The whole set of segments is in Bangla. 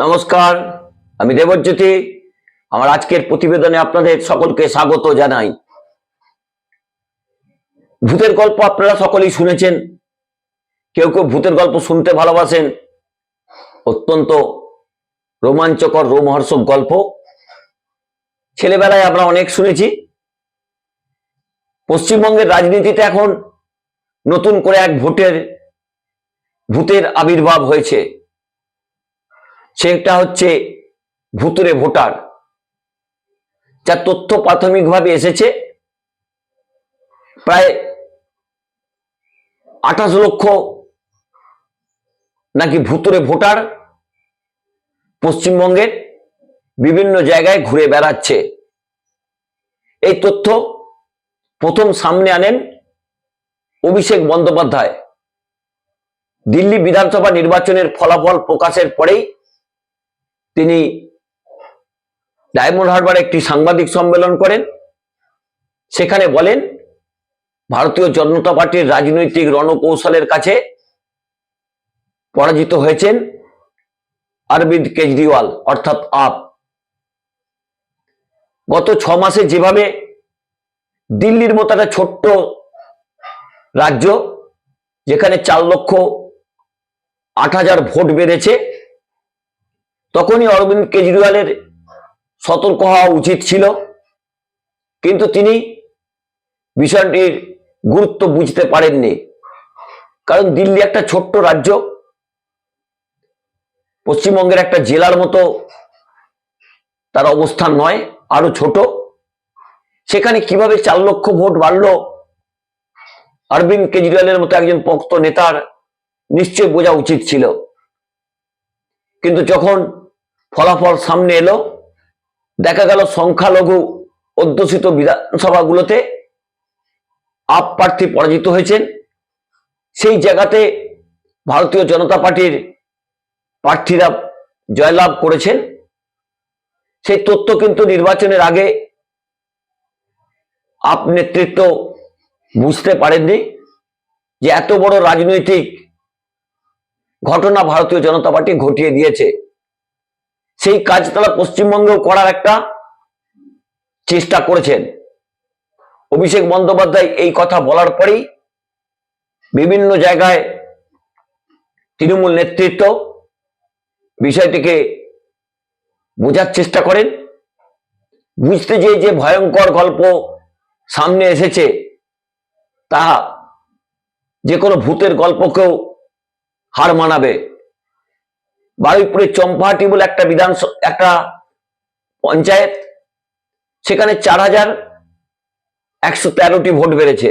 নমস্কার, আমি দেবজ্যোতি। আমার আজকের প্রতিবেদনে আপনাদের সকলকে স্বাগত জানাই। ভূতের গল্প আপনারা সকলেই শুনেছেন। কেউ কেউ ভূতের গল্প শুনতে ভালোবাসেন। অত্যন্ত রোমাঞ্চকর, রোমহর্ষক গল্প। ছেলেবেলায় আমরা অনেক শুনেছি। পশ্চিমবঙ্গের রাজনীতিতে এখন নতুন করে এক ভোটের, ভূতের আবির্ভাব হয়েছে। সেটা হচ্ছে ভুতুরে ভোটার। যার তথ্য প্রাথমিকভাবে এসেছে, প্রায় আঠাশ লক্ষ নাকি ভুতুরে ভোটার পশ্চিমবঙ্গের বিভিন্ন জায়গায় ঘুরে বেড়াচ্ছে। এই তথ্য প্রথম সামনে আনেন অভিষেক বন্দ্যোপাধ্যায়। দিল্লি বিধানসভা নির্বাচনের ফলাফল প্রকাশের পরেই তিনি ডায়মন্ড হারবার একটি সাংবাদিক সম্মেলন করেন। সেখানে বলেন, ভারতীয় জনতা পার্টির রাজনৈতিক রণকৌশলের কাছে পরাজিত হয়েছেন অরবিন্দ কেজরিওয়াল, অর্থাৎ আপ। গত ছ মাসে যেভাবে দিল্লির মতো একটা ছোট্ট রাজ্য, যেখানে চার লক্ষ আট হাজার ভোট বেড়েছে তখনই অরবিন্দ কেজরিওয়ালের সতর্ক হওয়া উচিত ছিল। কিন্তু তিনি বিষয়টির গুরুত্ব বুঝতে পারেননি। কারণ দিল্লি একটা ছোট্ট রাজ্য, পশ্চিমবঙ্গের একটা জেলার মতো তার অবস্থান নয়, আরও ছোট। সেখানে কীভাবে চার লক্ষ ভোট বাড়লো, অরবিন্দ কেজরিওয়ালের মতো একজন পক্ত নেতার নিশ্চয় বোঝা উচিত ছিল। কিন্তু যখন ফলাফল সামনে এলো। দেখা গেল সংখ্যালঘু অধ্যুষিত বিধানসভাগুলোতে আপ প্রার্থী পরাজিত হয়েছেন। সেই জায়গাতে ভারতীয় জনতা পার্টির প্রার্থীরা জয়লাভ করেছেন। সেই তথ্য কিন্তু নির্বাচনের আগে আপ নেতৃত্ব বুঝতে পারেননি যে এত বড় রাজনৈতিক ঘটনা ভারতীয় জনতা পার্টি ঘটিয়ে দিয়েছে। সেই কাজ তারা পশ্চিমবঙ্গেও করার একটা চেষ্টা করেছেন। অভিষেক বন্দ্যোপাধ্যায় এই কথা বলার পরেই বিভিন্ন জায়গায় তৃণমূল নেতৃত্ব বিষয়টিকে বোঝার চেষ্টা করেন। বুঝতে যে যে ভয়ঙ্কর গল্প সামনে এসেছে, তা যে কোনো ভূতের গল্পকেও হার মানাবে। বারুইপুরের চম্পাহাটি বলে একটা বিধান একটা পঞ্চায়েত, সেখানে চার হাজার একশো তেরোটি ভোট বেড়েছে।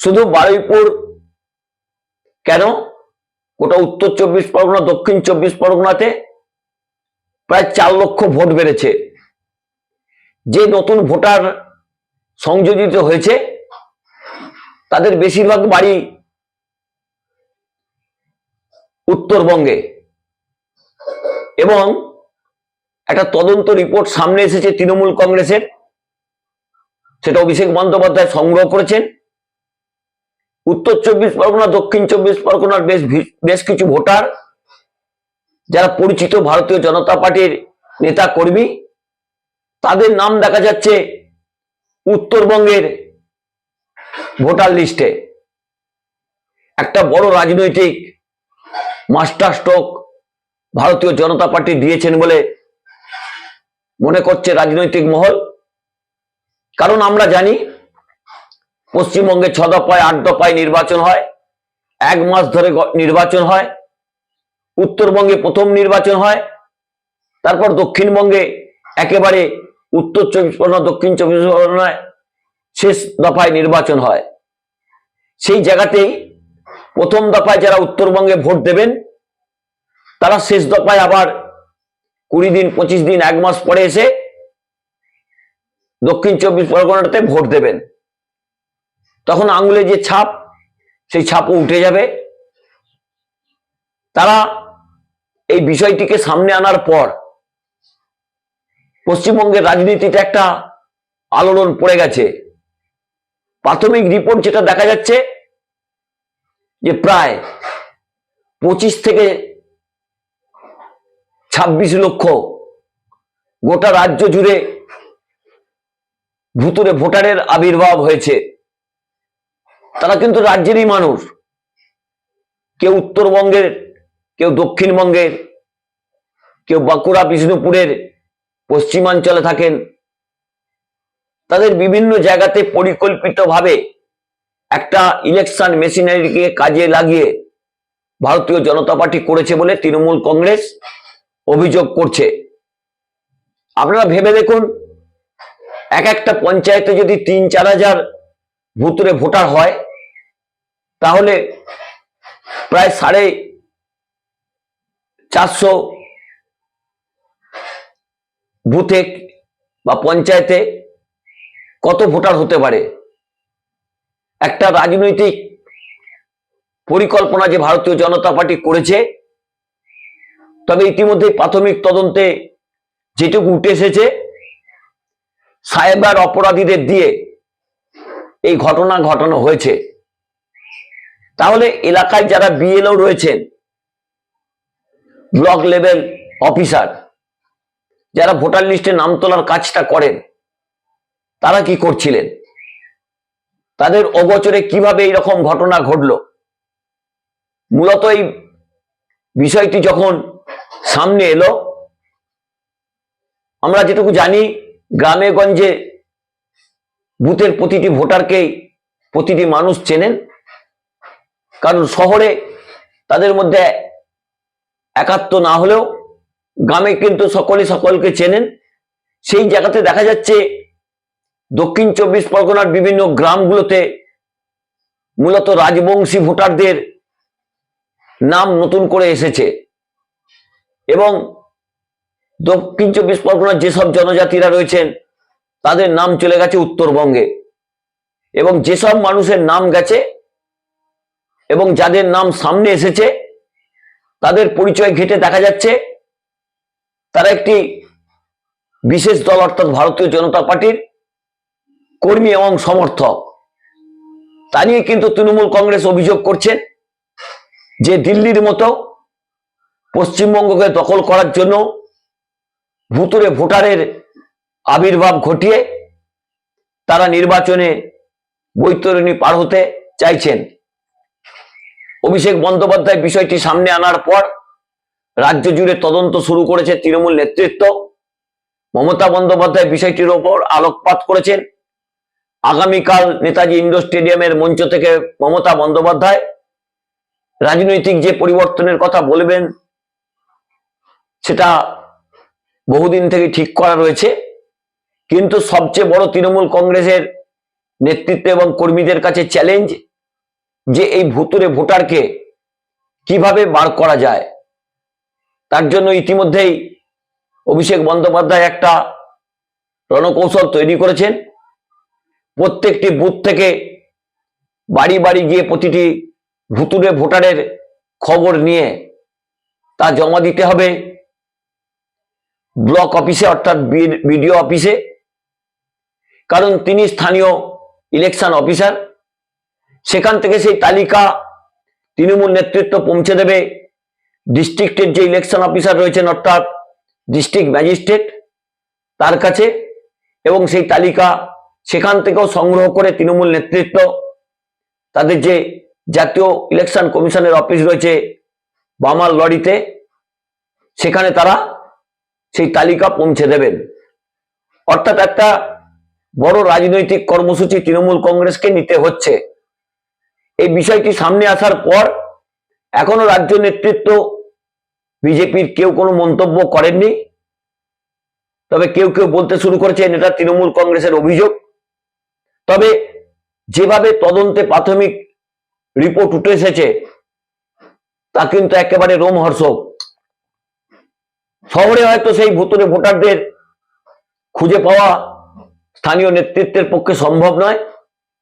শুধু বারুইপুর কেন? গোটা উত্তর চব্বিশ পরগনা, দক্ষিণ চব্বিশ পরগনাতে প্রায় চার লক্ষ ভোট বেড়েছে। যে নতুন ভোটার সংযোজিত হয়েছে, তাদের বেশিরভাগ বাড়ি উত্তরবঙ্গে। এবং একটা তদন্ত রিপোর্ট সামনে এসেছে তৃণমূল কংগ্রেসের। সেটা অভিষেক বন্দ্যোপাধ্যায় সংগ্রহ করেছেন। উত্তর চব্বিশ পরগনা, দক্ষিণ চব্বিশ পরগনার বেশ বেশ কিছু ভোটার, যারা পরিচিত ভারতীয় জনতা পার্টির নেতা কর্মী, তাদের নাম দেখা যাচ্ছে উত্তরবঙ্গের ভোটার লিস্টে। একটা বড় রাজনৈতিক মাস্টার স্ট্রোক ভারতীয় জনতা পার্টি দিয়েছেন বলে মনে করছে রাজনৈতিক মহল। কারণ আমরা জানি পশ্চিমবঙ্গে ছ দফায়, আট দফায় নির্বাচন হয়, এক মাস ধরে নির্বাচন হয়, উত্তরবঙ্গে প্রথম নির্বাচন হয়, তারপর দক্ষিণবঙ্গে একেবারে উত্তর চব্বিশ পরগনা, দক্ষিণ চব্বিশ পরগনায় শেষ দফায় নির্বাচন হয়। সেই জায়গাতেই প্রথম দফায় যারা উত্তরবঙ্গে ভোট দেবেন তারা শেষ দফায় আবার কুড়ি দিন, পঁচিশ দিন, এক মাস পরে এসে দক্ষিণ চব্বিশ পরগনাতে ভোট দেবেন। তখন আঙুলে যে ছাপ, সেই ছাপও উঠে যাবে। তারা এই বিষয়টিকে সামনে আনার পর পশ্চিমবঙ্গের রাজনীতিতে একটা আলোড়ন পড়ে গেছে। প্রাথমিক রিপোর্ট যেটা দেখা যাচ্ছে যে প্রায় পঁচিশ থেকে ছাব্বিশ লক্ষ। গোটা রাজ্য জুড়ে ভুতুরে ভোটারের আবির্ভাব হয়েছে। তারা কিন্তু রাজ্যেরই মানুষ। কেউ উত্তরবঙ্গের, কেউ দক্ষিণবঙ্গের, কেউ বাঁকুড়া, বিষ্ণুপুরের, পশ্চিমাঞ্চলে থাকেন। তাদের বিভিন্ন জায়গাতে পরিকল্পিতভাবে একটা ইলেকশন মেশিনারিকে কাজে লাগিয়ে ভারতীয় জনতা পার্টি করেছে বলে তৃণমূল কংগ্রেস। অভিযোগ করছে। আপনারা ভেবে দেখুন, এক একটা পঞ্চায়েতে যদি তিন চার হাজার ভুতুরে ভোটার হয়, তাহলে প্রায় সাড়ে চারশো বুথে বা পঞ্চায়েতে কত ভোটার হতে পারে? একটা রাজনৈতিক পরিকল্পনা যে ভারতীয় জনতা পার্টি করেছে তবে ইতিমধ্যে প্রাথমিক তদন্তে যেটুকু উঠে এসেছে, সাইবার অপরাধীদের দিয়ে এই ঘটনা ঘটানো হয়েছে। তাহলে এলাকায় যারা বিএলও রয়েছেন, ব্লক লেভেল অফিসার, যারা ভোটার লিস্টে নাম তোলার কাজটা করেন, তারা কি করছিলেন? তাদের অগোচরে কীভাবে এইরকম ঘটনা ঘটলো? মূলত এই বিষয়টি যখন সামনে এলো। আমরা যেটুকু জানি, গ্রামে গঞ্জে বুথের প্রতিটি ভোটারকেই প্রতিটি মানুষ চেনেন। কারণ শহরে তাদের মধ্যে একাত্ম না হলেও গ্রামে কিন্তু সকলে সকলকে চেনেন। সেই জায়গাতে দেখা যাচ্ছে, দক্ষিণ চব্বিশ পরগনার বিভিন্ন গ্রামগুলোতে মূলত রাজবংশী ভোটারদের নাম নতুন করে এসেছে। এবং দক্ষিণ চব্বিশ পরগনার যেসব জনজাতিরা রয়েছেন, তাদের নাম চলে গেছে উত্তরবঙ্গে। এবং যেসব মানুষের নাম গেছে এবং যাদের নাম সামনে এসেছে, তাদের পরিচয় ঘেটে দেখা যাচ্ছে। তারা একটি বিশেষ দল, অর্থাৎ ভারতীয় জনতা পার্টির কর্মী এবং সমর্থক। তা নিয়ে কিন্তু তৃণমূল কংগ্রেস অভিযোগ করছেন যে দিল্লির মতো পশ্চিমবঙ্গকে দখল করার জন্য ভুতুরে ভোটারের আবির্ভাব ঘটিয়ে তারা নির্বাচনে বৈতরণী পার হতে চাইছেন। অভিষেক বন্দ্যোপাধ্যায় বিষয়টি সামনে আনার পর রাজ্য জুড়ে তদন্ত শুরু করেছে তৃণমূল নেতৃত্ব। মমতা বন্দ্যোপাধ্যায় বিষয়টির ওপর আলোকপাত করেছেন। আগামীকাল নেতাজি ইন্ডোর স্টেডিয়ামের মঞ্চ থেকে মমতা বন্দ্যোপাধ্যায়। রাজনৈতিক যে পরিবর্তনের কথা বলবেন সেটা বহুদিন থেকে ঠিক করা রয়েছে। কিন্তু সবচেয়ে বড় তৃণমূল কংগ্রেসের নেতৃত্ব এবং কর্মীদের কাছে চ্যালেঞ্জ যে এই ভুতুরে ভোটারকে কীভাবে বার করা যায়। তার জন্য ইতিমধ্যেই অভিষেক বন্দ্যোপাধ্যায় একটা রণকৌশল তৈরি করেছেন। প্রত্যেকটি বুথ থেকে বাড়ি বাড়ি গিয়ে প্রতিটি ভুতুরে ভোটারের খবর নিয়ে তা জমা দিতে হবে। ব্লক অফিসে, অর্থাৎ বিডিও অফিসে। কারণ তিনি স্থানীয় ইলেকশন অফিসার। সেখান থেকে সেই তালিকা তৃণমূল নেতৃত্ব পৌঁছে দেবে। ডিস্ট্রিক্টের যে ইলেকশন অফিসার রয়েছেন, অর্থাৎ ডিস্ট্রিক্ট ম্যাজিস্ট্রেট তার কাছে। এবং সেই তালিকা সেখান থেকেও সংগ্রহ করে তৃণমূল নেতৃত্ব। তাদের যে জাতীয় ইলেকশন কমিশনের অফিস রয়েছে, বামাল লরিতে, সেখানে তারা সেই তালিকা পৌঁছে দেবেন। অর্থাৎ একটা বড় রাজনৈতিক কর্মসূচি তৃণমূল কংগ্রেসকে নিতে হচ্ছে। এই বিষয়টি সামনে আসার পর এখনও রাজ্য নেতৃত্ব বিজেপির কেউ কোনো মন্তব্য করেননি। তবে কেউ কেউ বলতে শুরু করেছেন, এটা তৃণমূল কংগ্রেসের অভিযোগ। তবে যেভাবে তদন্তে প্রাথমিক রিপোর্ট উঠে এসেছে, তা কিন্তু একেবারে রোমহর্ষক। শহরে হয়তো সেই ভুতুরে ভোটারদের খুঁজে পাওয়া স্থানীয় নেতৃত্বের পক্ষে সম্ভব নয়,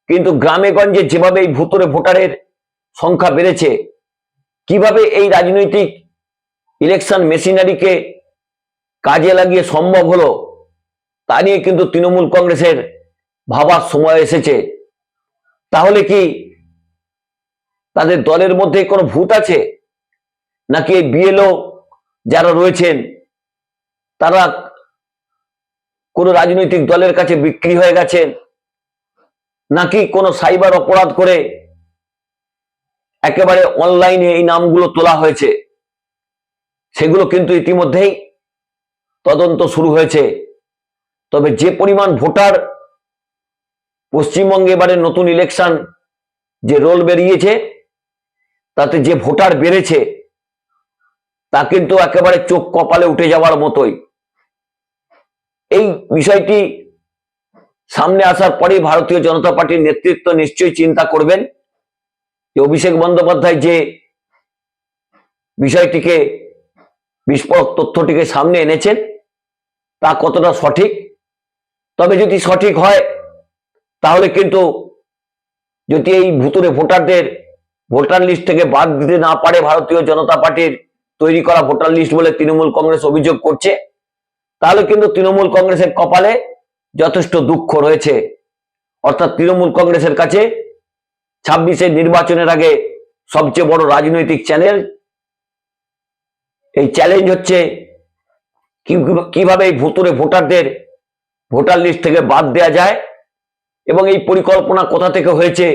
কিন্তু গ্রামে গঞ্জে যেভাবে এই ভুতুরে ভোটারের সংখ্যা বেড়েছে, কীভাবে এই রাজনৈতিক ইলেকশন মেশিনারিকে কাজে লাগিয়ে সম্ভব হলো, তা নিয়ে কিন্তু তৃণমূল কংগ্রেসের ভাবার সময় এসেছে। তাহলে কি তাদের দলের মধ্যে কোনো ভূত আছে? নাকি এই বিএলও যারা রয়েছেন তারা কোনো রাজনৈতিক দলের কাছে বিক্রি হয়ে গেছেন নাকি কোনো সাইবার অপরাধ করে একেবারে অনলাইনে এই নামগুলো তোলা হয়েছে? সেগুলো কিন্তু ইতিমধ্যেই তদন্ত শুরু হয়েছে। তবে যে পরিমাণ ভোটার পশ্চিমবঙ্গে এবারে নতুন ইলেকশন যে রোল বেরিয়েছে, তাতে যে ভোটার বেড়েছে তা কিন্তু একেবারে চোখ কপালে উঠে যাওয়ার মতোই। এই বিষয়টি সামনে আসার পরেই ভারতীয় জনতা পার্টির নেতৃত্ব নিশ্চয়ই চিন্তা করবেন যে অভিষেক বন্দ্যোপাধ্যায় যে বিষয়টিকে, বিস্ফোরক তথ্যটিকে সামনে এনেছেন, তা কতটা সঠিক? তবে যদি সঠিক হয়, তাহলে কিন্তু যদি এই ভুতুরে ভোটারদের ভোটার লিস্ট থেকে বাদ দিতে না পারে ভারতীয় জনতা পার্টির তৈরি করা ভোটার লিস্ট বলে তৃণমূল কংগ্রেস অভিযোগ করছে। তাহলে কিন্তু তৃণমূল কংগ্রেসের কপালে যথেষ্ট দুঃখ রয়েছে। অর্থাৎ তৃণমূল কংগ্রেসের কাছে ছাব্বিশের নির্বাচনের আগে সবচেয়ে বড় রাজনৈতিক চ্যানেল এই চ্যালেঞ্জ হচ্ছে কীভাবে এই ভুতুরে ভোটারদের ভোটার লিস্ট থেকে বাদ দেওয়া যায় এবং এই পরিকল্পনা কোথা থেকে হয়েছে,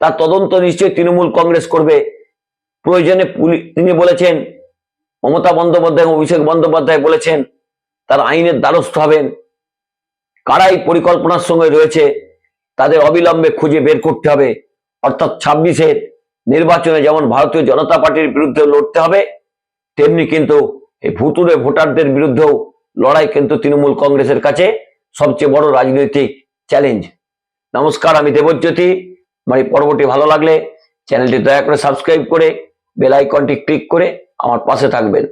তার তদন্ত নিশ্চয়ই তৃণমূল কংগ্রেস করবে। প্রয়োজনে তিনি বলেছেন, মমতা বন্দ্যোপাধ্যায় এবং অভিষেক বন্দ্যোপাধ্যায় বলেছেন, তার আইনের দ্বারস্থ হবেন। কারা এই পরিকল্পনার সঙ্গে রয়েছে, তাদের অবিলম্বে খুঁজে বের করতে হবে। অর্থাৎ ছাব্বিশের নির্বাচনে যেমন ভারতীয় জনতা পার্টির বিরুদ্ধে লড়তে হবে, তেমনি কিন্তু এই ভুতুরে ভোটারদের বিরুদ্ধেও লড়াই কিন্তু তৃণমূল কংগ্রেসের কাছে সবচেয়ে বড় রাজনৈতিক চ্যালেঞ্জ। নমস্কার, আমি দেবজ্যোতি। আমার এই পর্বটি ভালো লাগলে চ্যানেলটি দয়া করে সাবস্ক্রাইব করে বেল আইকনটি ক্লিক করে আমার পাশে থাকবেন।